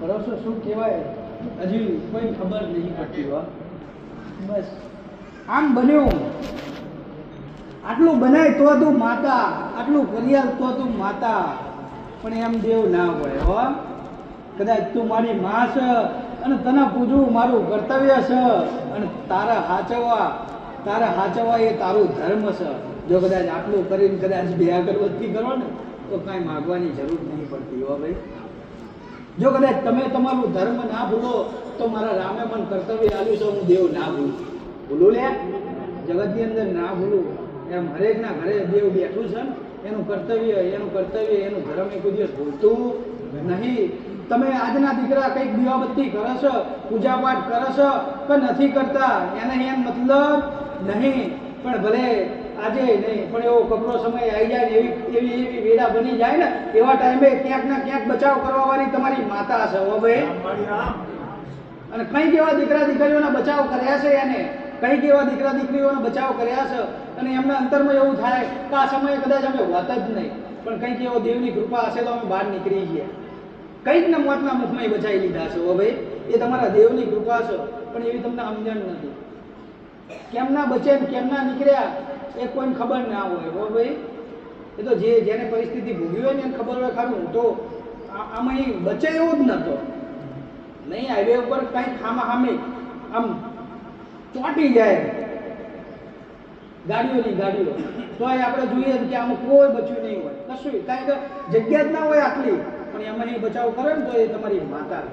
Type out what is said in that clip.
ભરોસો શું કહેવાય? હજી કોઈ ખબર નહીં પડતી બસ. આમ બન્યું. આટલું બનાય તો તું માતા. આટલું કરિયાલ તો તું માતા. પણ એમ દેવ ના હોય, હો. કદાચ તું મારી માં છે અને તને પૂજવું મારું કર્તવ્ય છે અને તારા હાચવવા તારા હાચવવા એ તારું ધર્મ છે. જો કદાચ આટલું કરીને કદાચ બે અગરબત્તી કરો ને, તો કાંઈ માગવાની જરૂર નહીં પડતી, હો ભાઈ. જો કદાચ તમે તમારું ધર્મ ના ભૂલો, તો મારા રામે મન કર્તવ્ય આવ્યું છે, હું દેવ ના ભૂલું. ભૂલું લે? જગતની અંદર ના ભૂલું. એમ હરેકના ઘરે દેવ બેઠું છે એનું કર્તવ્ય એનું કર્તવ્ય, એનું ધર્મ એક દિવસ ભૂલતું નહીં. તમે આજના દીકરા કંઈક દીવાબત્તી કરો છો પૂજા પાઠ કરો છો કે નથી કરતા, એને એમ મતલબ નહીં. પણ ભલે આજે નહીં પણ એવો કપરો સમય આવી જાય ને એવી એવી એવી વેડા બની જાય ને એવા ટાઈમે ક્યાંક ના ક્યાંક બચાવ કરવા વાળી તમારી માતા છે હો ભાઈ. અને કંઈક એવા દીકરા દીકરીઓના બચાવ કર્યા છે એને કંઈક એવા દીકરા દીકરીઓનો બચાવ કર્યા છે અને એમના અંતરમાં એવું થાય કે આ સમયે કદાચ અમે હોત જ નહીં. પણ કંઈક એવો દેવની કૃપા હશે તો અમે બહાર નીકળી ગયા કંઈક ને મોતના મુખમાં બચાવી લીધા છે હો ભાઈ. એ તમારા દેવની કૃપા છે પણ એવી તમને સમજણ નથી. કેમ ના બચે ને કેમ ના નીકળ્યા? એ કોઈને ખબર ના હોય, હો ભાઈ? એ તો જે જેને પરિસ્થિતિ ભોગવી હોય ને એને ખબર હોય ખરું તો આમાં ઈ બચે એવું જ નતો. નહીં હાઈવે ઉપર કંઈક ખામા ખામી આમ ચોંટી જાય. ગાડીઓની ગાડીઓ. તોય આપણે જોઈએ કે આમાં કોઈ બચ્યું નહીં હોય. કશું કારણ કે જગ્યા જ ના હોય આટલી. પણ એમાં એ બચાવ કરે ને તો એ તમારી માતા.